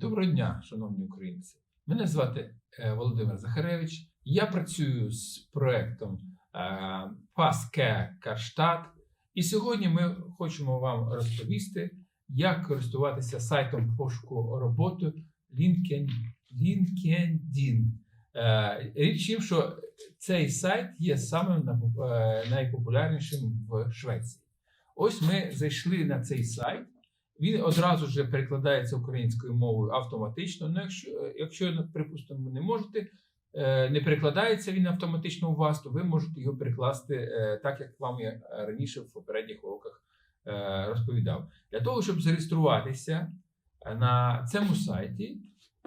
Доброго дня, шановні українці. Мене звати е, Володимир Захаревич. Я працюю з проектом е, FastCare Карштадт. І сьогодні ми хочемо вам розповісти, як користуватися сайтом пошуку роботи LinkedIn. Е, Річ тим, що цей сайт є самим найпопулярнішим в Швеції. Ось ми зайшли на цей сайт. Він одразу ж перекладається українською мовою автоматично. Ну, якщо, якщо ну, припустимо, ви не можете, е, не перекладається він автоматично у вас, то ви можете його перекласти е, так, як вам я раніше в попередніх уроках е, розповідав. Для того, щоб зареєструватися е, на цьому сайті,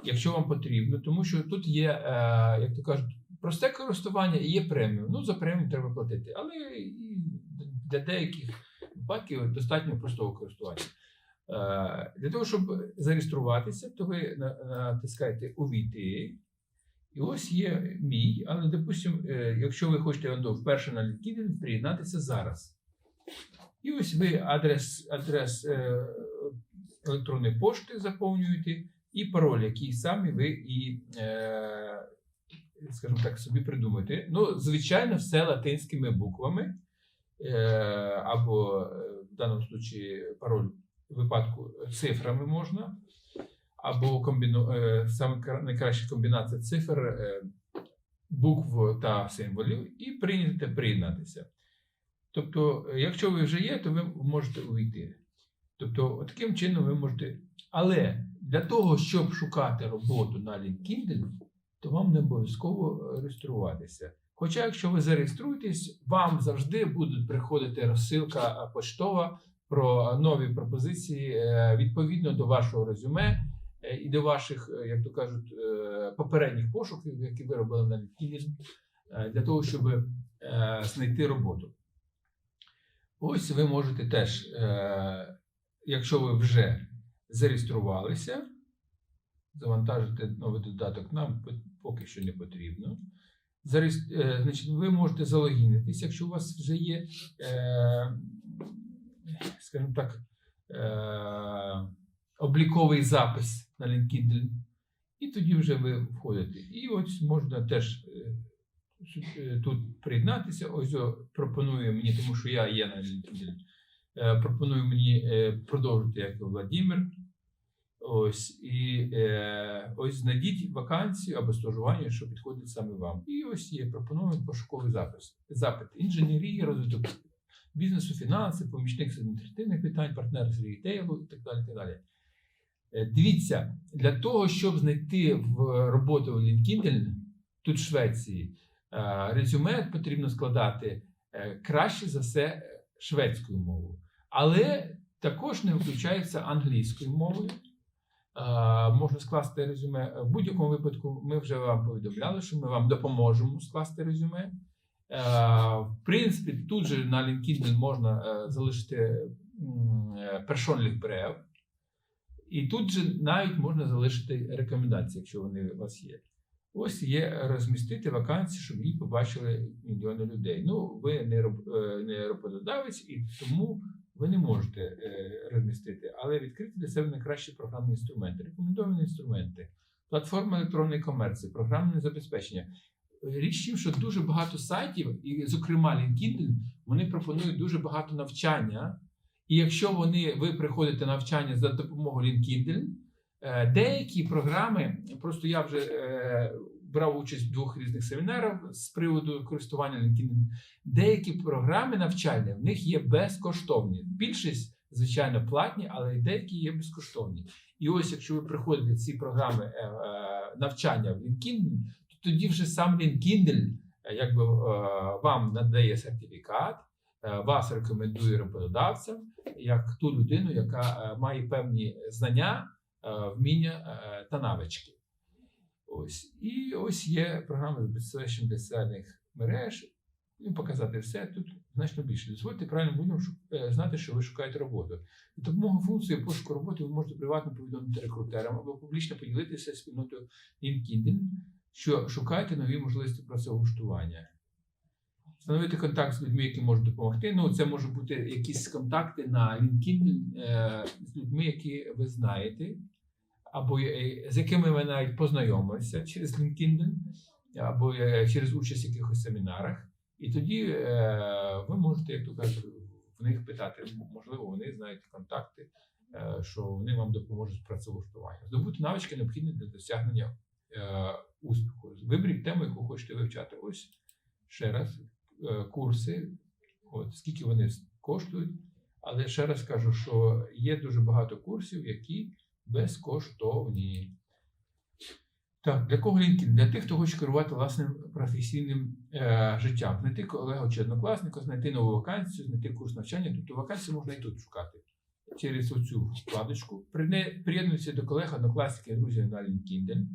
якщо вам потрібно, тому що тут є, е, як то кажуть, просте користування і є преміум. Ну, за преміум треба платити, але для деяких випадків достатньо простого користування. Е, Для того, щоб зареєструватися, то ви натискаєте Увійти. І ось є мій, але, допустимо, е, якщо ви хочете вперше на LinkedIn, приєднатися зараз. І ось ви адрес, адрес е, електронної пошти заповнюєте і пароль, який самі ви і, скажімо так, собі придумаєте. Ну, звичайно, все латинськими буквами, або в даному випадку пароль випадку цифрами можна, або комбіну... е, саме найкраща комбінація цифр, е, букв та символів, і прийняти приєднатися. Тобто, е, якщо ви вже є, то ви можете увійти. Тобто, таким чином ви можете. Але для того, щоб шукати роботу на LinkedIn, то вам не обов'язково реєструватися. Хоча, якщо ви зареєструєтесь, вам завжди буде приходити розсилка е, поштова про нові пропозиції е, відповідно до вашого резюме е, і до ваших, е, як то кажуть, попередніх пошуків, які ви робили на LinkedIn, для того, щоб знайти роботу. Ось ви можете теж, якщо ви вже зареєструвалися, завантажити новий додаток нам поки що не потрібно. Е, Значить, ви можете залогінитись, якщо у вас вже є, скажімо так, е, обліковий запис на LinkedIn, і тоді вже ви входите. І ось можна теж е, е, тут приєднатися. Ось пропонує мені, тому що я є на LinkedIn, пропонує мені продовжити як Владимир. Ось і е, ось знайдіть вакансію або стажування, що підходить саме вам. І ось є пропонуємо пошуковий запис. Запит інженерії, розвиток бізнесу, фінанси, помічник з адміністративних питань, партнер з рітейлу і так далі. Так далі. Е, Дивіться, для того, щоб знайти в роботу в LinkedIn, тут в Швеції, е, резюме потрібно складати е, краще за все е, шведською мовою. Але також не включається англійською мовою. Е, Можна скласти резюме. В будь-якому випадку ми вже вам повідомляли, що ми вам допоможемо скласти резюме. Е, В принципі, тут же на LinkedIn можна е, залишити е, першонлік брев. І тут же навіть можна залишити рекомендації, якщо вони у вас є. Ось є розмістити вакансії, щоб її побачили мільйони людей. Ну, ви не, роб- не роботодавець, і тому ви не можете розмістити, але відкрити для себе найкращі програмні інструменти, рекомендовані інструменти, платформа електронної комерції, програмне забезпечення. Річ в тім, що дуже багато сайтів, і, зокрема, LinkedIn, вони пропонують дуже багато навчання. І якщо вони, ви приходите на навчання за допомогою LinkedIn, е, деякі програми, просто я вже е, брав участь в двох різних семінарах з приводу користування LinkedIn, деякі програми навчальні в них є безкоштовні. Більшість, звичайно, платні, але і деякі є безкоштовні. І ось, якщо ви приходите ці програми е, навчання в LinkedIn, тоді вже сам LinkedIn е, якби, е, вам надає сертифікат, е, вас рекомендує роботодавцям як ту людину, яка має певні знання, вміння та навички. Ось. І ось є програма забезпечення для соціальних мереж. І показати все тут значно більше. Дозвольте правильно людям знати, що ви шукаєте роботу. За допомогою функції пошуку роботи ви можете приватно повідомити рекрутерам або публічно поділитися спільнотою LinkedIn, що шукаєте нові можливості працевлаштування. Встановити контакт з людьми, які можуть допомогти. Ну, це можуть бути якісь контакти на LinkedIn е, з людьми, які ви знаєте, або е, з якими ви навіть познайомилися через LinkedIn, або е, через участь в якихось семінарах. І тоді ви можете, як то кажуть, в них питати, можливо, вони знають контакти, що вони вам допоможуть з працевлаштуванням. Здобути навички необхідні для досягнення успіху. Виберіть тему, яку хочете вивчати. Ось ще раз е, курси, от скільки вони коштують. Але ще раз кажу, що є дуже багато курсів, які безкоштовні. Так, для кого LinkedIn? Для тих, хто хоче керувати власним професійним е, життям, знайти колегу чи однокласника, знайти нову вакансію, знайти курс навчання. Тобто вакансію можна і тут шукати через оцю вкладочку. Приєднуйтеся до колег, однокласників, друзів на LinkedIn.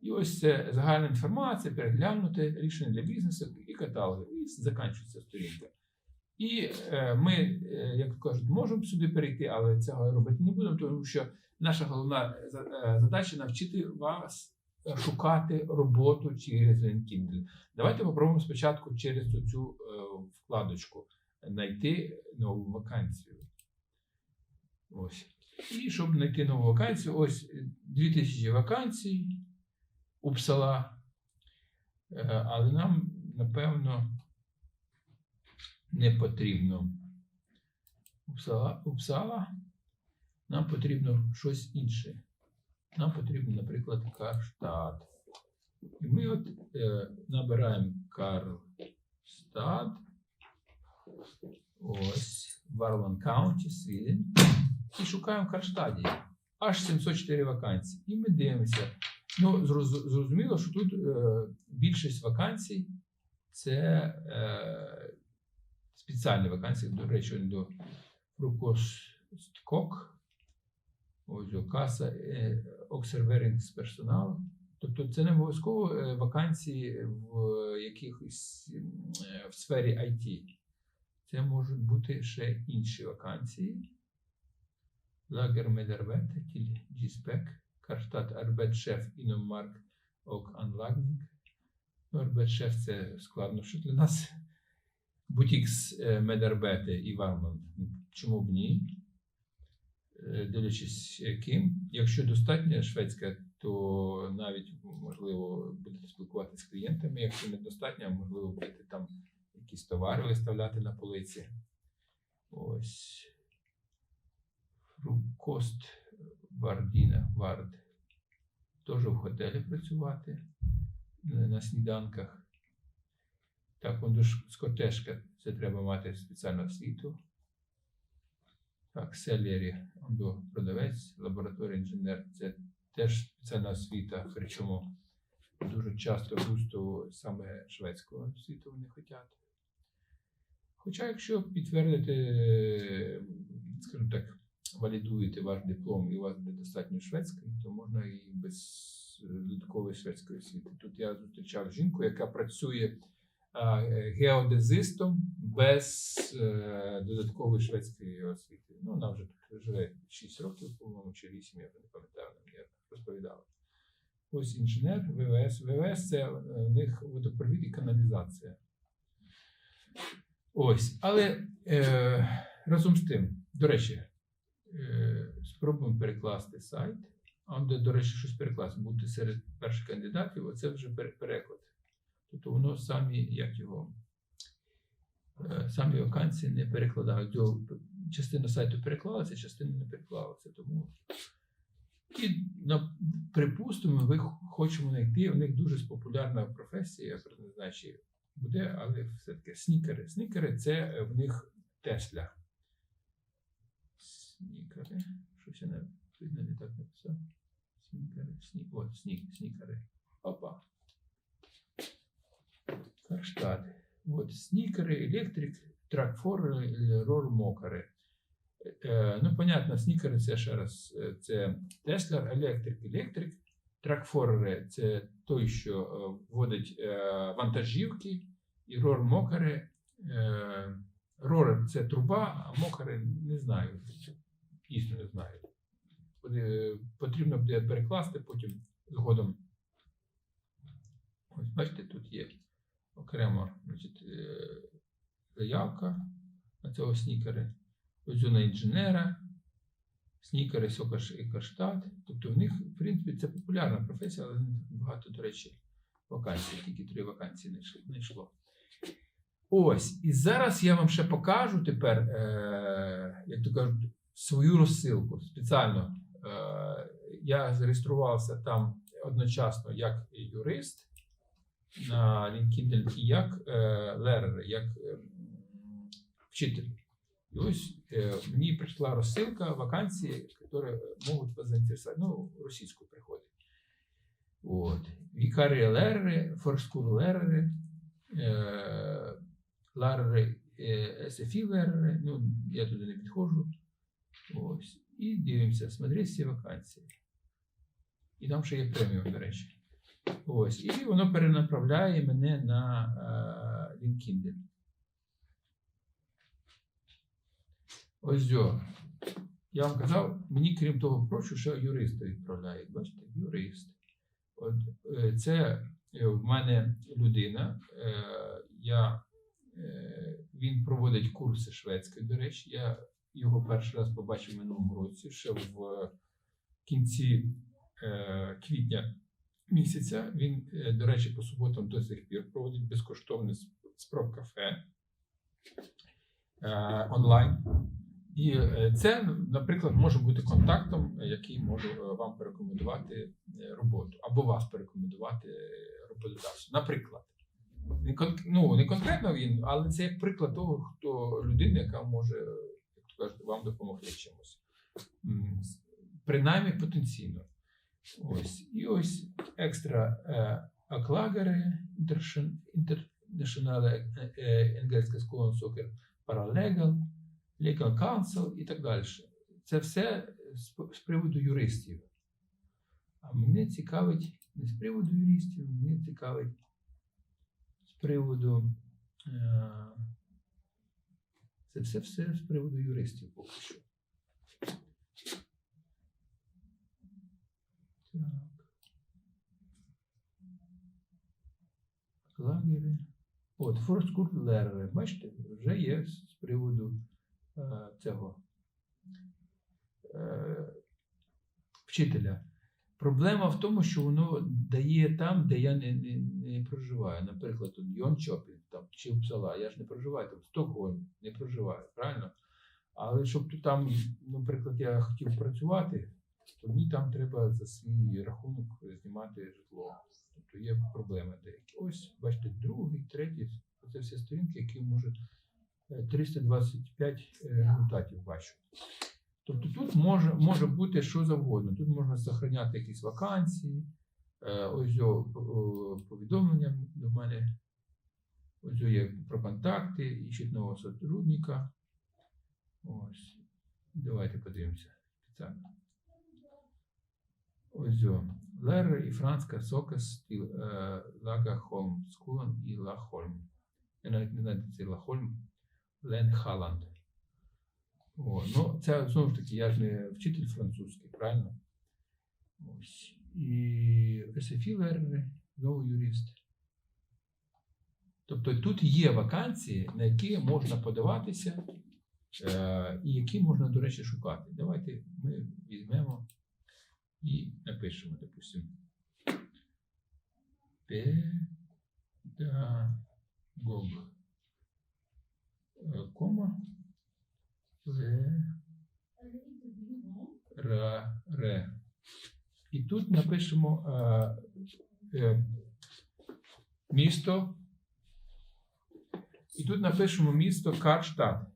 І ось це загальна інформація, переглянути рішення для бізнесу і каталоги. І закінчується сторінка. І е, ми, е, як кажуть, можемо сюди перейти, але цього робити не будемо, тому що наша головна е, задача навчити вас шукати роботу через LinkedIn. Давайте попробуємо спочатку через цю вкладочку знайти нову вакансію. Ось. І щоб знайти нову вакансію, ось е, 2000 вакансій у Псала. Е, Але нам, напевно, не потрібно Упсала, Упсала, нам потрібно щось інше. Нам потрібно, наприклад, Карштадт. І ми от е, набираємо Карстад. Ось, Варлан Каунті, Свіден. І шукаємо Карштаді. Аж 704 вакансії. І ми дивимося. Ну, зрозуміло, що тут е, більшість вакансій це е, спеціальні вакансії, до речі, до Рукосткок, каса е, Обсерверінг персоналу. Тобто це не обов'язково е, вакансії в якихось е, в сфері IT. Це можуть бути ще інші вакансії. Лагер Медервете, Тіль Діспек, Карштадт Арбетшеф Іномарк Ок Анлагнінг. Ну, Арбетшеф це складно, що для нас. Е, Медербете і Варман. Чому б ні? Дивлячись, яким. Якщо достатньо шведська, то навіть можливо будете спілкуватися з клієнтами. Якщо недостатньо, можливо, будете там якісь товари виставляти на полиці. Ось. Фрукост Вардіна Вард. Теж в готелі працювати е, на сніданках. Так, он скотешка, це треба мати спеціальну освіту. Так, селері, до продавець, лабораторія інженер, це теж спеціальна освіта, причому дуже часто густо саме шведського освіту вони хочуть. Хоча, якщо підтвердити, е, скажімо так, валідуєте ваш диплом і у вас буде достатньо шведської, то можна і без е, додаткової шведської освіти. Тут я зустрічав жінку, яка працює е, геодезистом без е, додаткової шведської освіти. Ну, вона вже тут живе 6 років, по-моєму, чи 8, я не пам'ятаю, я розповідала. Ось інженер, ВВС. ВВС це у них водопровід і каналізація. Ось, але е, разом з тим, до речі, спробуємо перекласти сайт. А де, до речі, щось перекласти, бути серед перших кандидатів, оце вже переклад. Тобто воно самі, як його, е, самі вакансії не перекладають. Частина сайту переклалася, частина не переклалася. Тому і на, припустимо, ви хочемо знайти. У них дуже популярна професія, я не знаю, чи буде, але все-таки снікери. Снікери це е, в них Тесля. Снікери. Щось я не видно, не так написав. Снікери. Сні... От, сні... снікери. Опа. Карштадт. Вот снікери, електрик, тракфори, рормокери. Е, ну, понятно, снікери це ще раз. е, Це Теслер, електрик, електрик. Тракфорери це той, що е, вводить е, вантажівки, і рормокери. Е, рор це труба, а мокери не знаю. Дійсно не знаю. Е, Потрібно буде перекласти потім згодом. Ось бачите, тут є окремо значить, е, заявка на цього снікери. Ось на інженера. снікери, сокаш і каштат. Тобто в них, в принципі, це популярна професія, але не так багато, до речі, вакансій, тільки три вакансії не йшло. Ось, і зараз я вам ще покажу тепер, е, як то кажуть, свою розсилку спеціально. Е, я зареєструвався там одночасно як юрист на LinkedIn і як е, лерер, як е, вчитель. І ось е, мені прийшла розсилка вакансії, які можуть вас заінтересувати. Ну, російською приходить. От. Вікарі лерери, форскур лерери, ларери, е, СФІ лерери. Ну, я туди не підходжу. Ось. І дивимося, смотри всі вакансії. І там ще є преміум, до речі. Ось. І воно перенаправляє мене на е, LinkedIn. Ось о. Я вам казав, мені крім того прочу, ще юриста відправляють. Бачите, юрист. От, е, це е, в мене людина. Е, я, е, він проводить курси шведської, до речі. Я його перший раз побачив минулому році, ще в кінці е, квітня місяця. Він, е, до речі, по суботам до сих пір проводить безкоштовне спроб-кафе е, онлайн. І е, це, наприклад, може бути контактом, який може е, вам порекомендувати е, роботу, або вас порекомендувати е, роботодавцю. Наприклад, не, кон, ну, не конкретно він, але це як приклад того, хто людина, яка може, кажуть, вам допомогти чимось. Принаймні потенційно. Ось. І ось екстра е, аклагери, International Engельська школа сокер, Paralegal, Legal Counsel і так далі. Це все з приводу юристів. А мене цікавить не з приводу юристів, мене цікавить з приводу. Е, це все, все з приводу юристів поки що. Так. Лагери. От, Форскут Лерери. Бачите, вже є з приводу е, цього е, вчителя. Проблема в тому, що воно дає там, де я не, не, не проживаю. Наприклад, тут Йончопін там, чи Упсала. Я ж не проживаю там, Стокгольм не проживаю, правильно? Але щоб тут там, наприклад, я хотів працювати, то мені там треба за свій рахунок знімати житло. Тобто є проблеми деякі. Ось, бачите, другий, третій, це всі сторінки, які може е, 325 е, результатів бачу. Тобто тут може, може бути що завгодно. Тут можна зберігати якісь вакансії, е, ось о, повідомлення до мене. Про контакти, ищуть нового сотрудника. Ось. Давайте подивимося спеціально. Ось о. Лер і Франска Сокас, і е, Лага Скулан і Лахольм. Я навіть не знаю, це Лахольм, Лен Халанд. О, ну, це знову ж таки, я ж не вчитель французький, правильно? Ось. І СФІ Лерери, знову юрист. Тобто тут є вакансії, на які можна подаватися, е, і які можна, до речі, шукати. Давайте ми візьмемо і напишемо, допустимо. Педагог. Е, Кома. Ре. І тут напишемо е, е, місто. І тут напишемо місто Карштадт.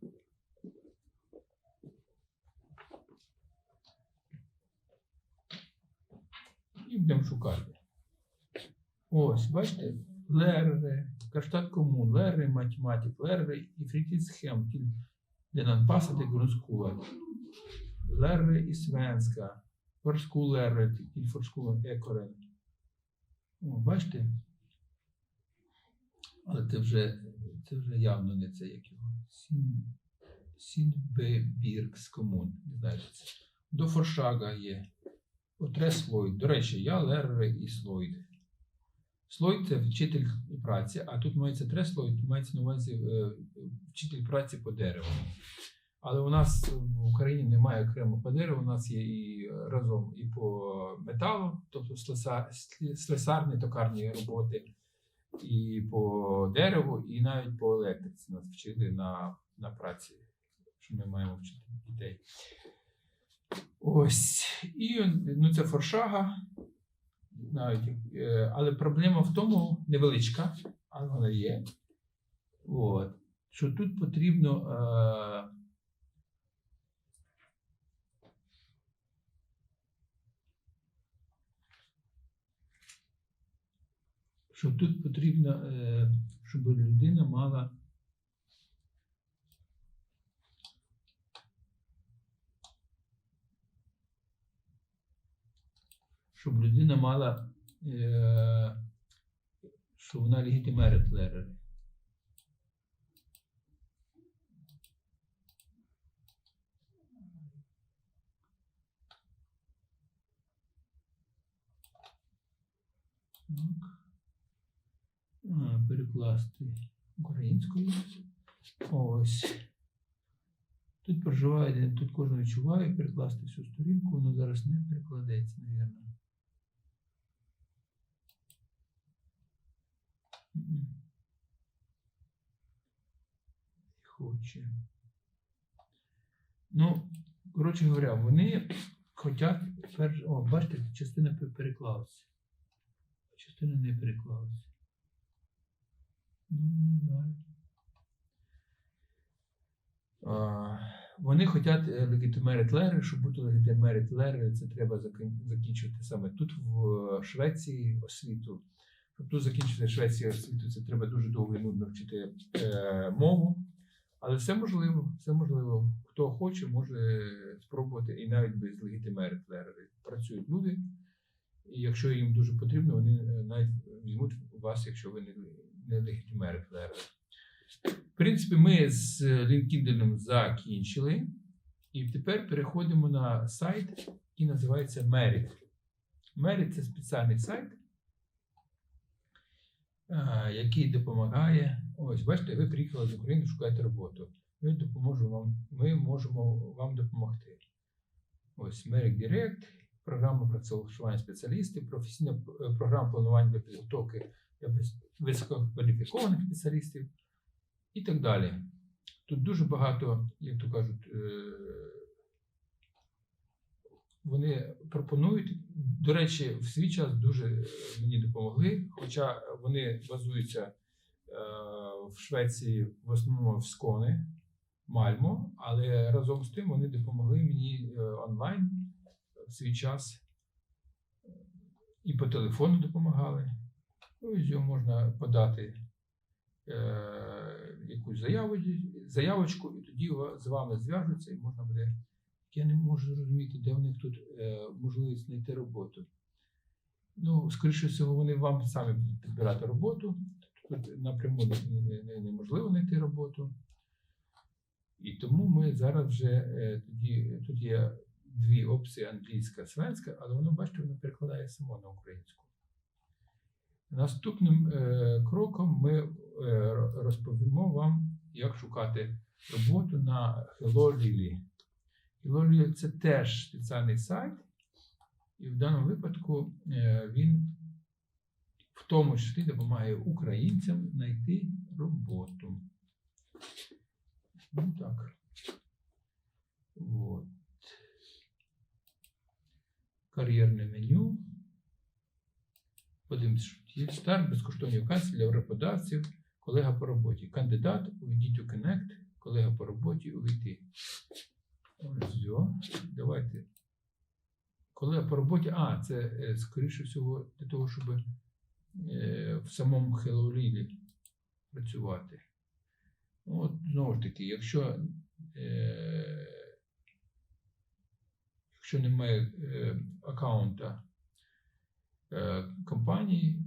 І будемо шукати. Ось, бачите, Лерре, Карштадт Комун, Лерре математик, Лерре і фрitidshem till den anpassade grundskolan. Lärare i svenska, förskollärare till förskolan Ekoren. О, бачите? Але це вже, це вже явно не це, як його. Сін, Сінбебіркс комун. Не знаю. До Форшага є. Отре Слойд. До речі, я Лерре і Слойд. Слойд це вчитель праці, а тут мається Треслойд, мається на увазі е, вчитель праці по дереву. Але у нас в Україні немає окремо по дереву, у нас є і разом і по металу, тобто слеса- слесарні токарні роботи, і по дереву, і навіть по електриці нас вчили на, на праці, що ми маємо вчити дітей. Ось. І ну, це форшага. Навіть, е, але проблема в тому невеличка, але вона є. От. Що тут потрібно. Е, що тут потрібно, е, щоб людина мала. Щоб людина мала, е, що вона легітимерит лерери. Так. А, перекласти українською. Ось. Тут проживає, тут кожен відчуває, перекласти всю сторінку, воно зараз не перекладеться, мабуть. Хоче. Ну, коротше говоря, вони хочуть, о, бачите, частина пе- переклалася. Частина не переклалася. Ну, не знаю. А, Вони хочуть легітимерит лери, щоб бути легітимерит лери, це треба закін- закінчувати саме тут, в Швеції, освіту. Щоб тут закінчити Швецію освіту, це треба дуже довго і нудно вчити е, мову. Але все можливо, все можливо. Хто хоче, може спробувати і навіть без легітимерит лери. Працюють люди, і якщо їм дуже потрібно, вони е, навіть візьмуть вас, якщо ви не, не легітимерит лери. В принципі, ми з LinkedIn закінчили. І тепер переходимо на сайт, який називається Merit. Merit це спеціальний сайт, який допомагає. Ось, бачите, ви приїхали з України, шукаєте роботу. Ми, допоможемо вам, ми можемо вам допомогти. Ось Merit Direct, програма працевлаштування спеціалістів, професійна е, програма планування для підготовки висококваліфікованих спеціалістів і так далі. Тут дуже багато, як то кажуть, е, вони пропонують. До речі, в свій час дуже е, мені допомогли, хоча вони базуються в Швеції в основному в Скони, Мальмо, але разом з тим вони допомогли мені онлайн свій час і по телефону допомагали. Ну, можна подати е, якусь заяву, заявочку, і тоді з вами зв'яжуться, і можна буде. Я не можу зрозуміти, де в них тут е, можливість знайти роботу. Ну, скоріше всього, вони вам самі будуть підбирати роботу. Тут напряму не- не- не- неможливо знайти роботу. І тому ми зараз вже е, тоді тут є дві опції англійська, свенська, але воно, бачите, воно перекладає само на українську. Наступним е, кроком ми е, розповімо вам, як шукати роботу на Hello Lily. Hello – це теж спеціальний сайт, і в даному випадку е, він в тому числі допомагає українцям знайти роботу. Ну так. Вот. Кар'єрне меню. Подивимось, що є. Старт, безкоштовні вакансії для роботодавців, колега по роботі. Кандидат, увійдіть у Connect, колега по роботі, увійти. Ось. Давайте. Колега по роботі. А, це е, скоріше всього для того, щоб е, в самому Lily працювати. От, знову ж таки, якщо, е, якщо немає е, аккаунта е, компанії,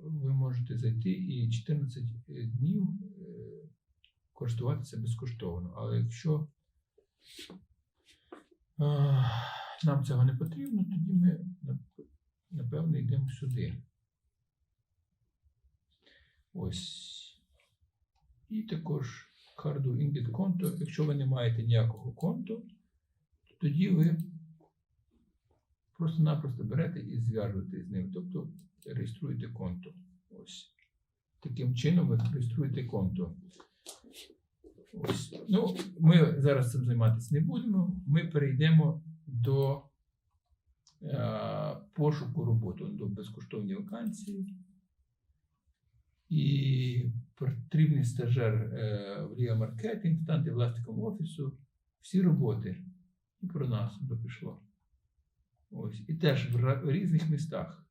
ви можете зайти і 14 днів е, користуватися безкоштовно. Але якщо нам цього не потрібно, тоді ми напевно йдемо сюди. Ось. І також Карду Інгід конто. Якщо ви не маєте ніякого конту, тоді ви просто-напросто берете і зв'яжуєте з ним. Тобто реєструєте конто. Ось. Таким чином ви реєструєте конто. Ось. Ну, ми зараз цим займатися не будемо. Ми перейдемо до е, пошуку роботи, до безкоштовні вакансії. І потрібний стажер е, в Ліга Маркетинг, станти власником офісу, всі роботи. Про нас би пішло. Ось. І теж в, різних містах.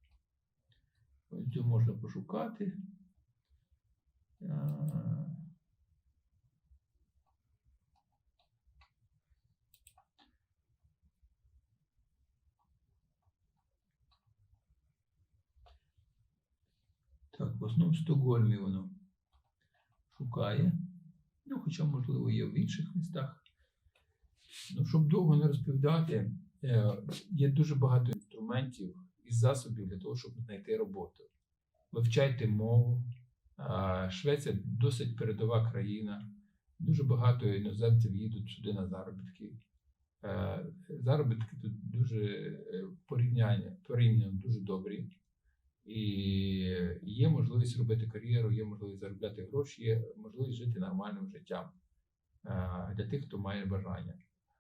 Ось можна пошукати. Так, в основному в Стокгольмі воно шукає. Ну, хоча, можливо, є в інших містах. Ну, щоб довго не розповідати, е, є дуже багато інструментів і засобів для того, щоб знайти роботу. Вивчайте мову. Швеція досить передова країна. Дуже багато іноземців їдуть сюди на заробітки. Е, Заробітки тут дуже е, порівняння, порівняно дуже добрі. І є можливість робити кар'єру, є можливість заробляти гроші, є можливість жити нормальним життям для тих, хто має бажання.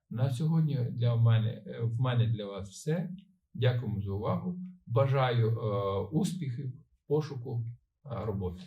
На сьогодні для мене е, в мене для вас все. Дякуємо за увагу. Бажаю е, успіхів пошуку е, роботи.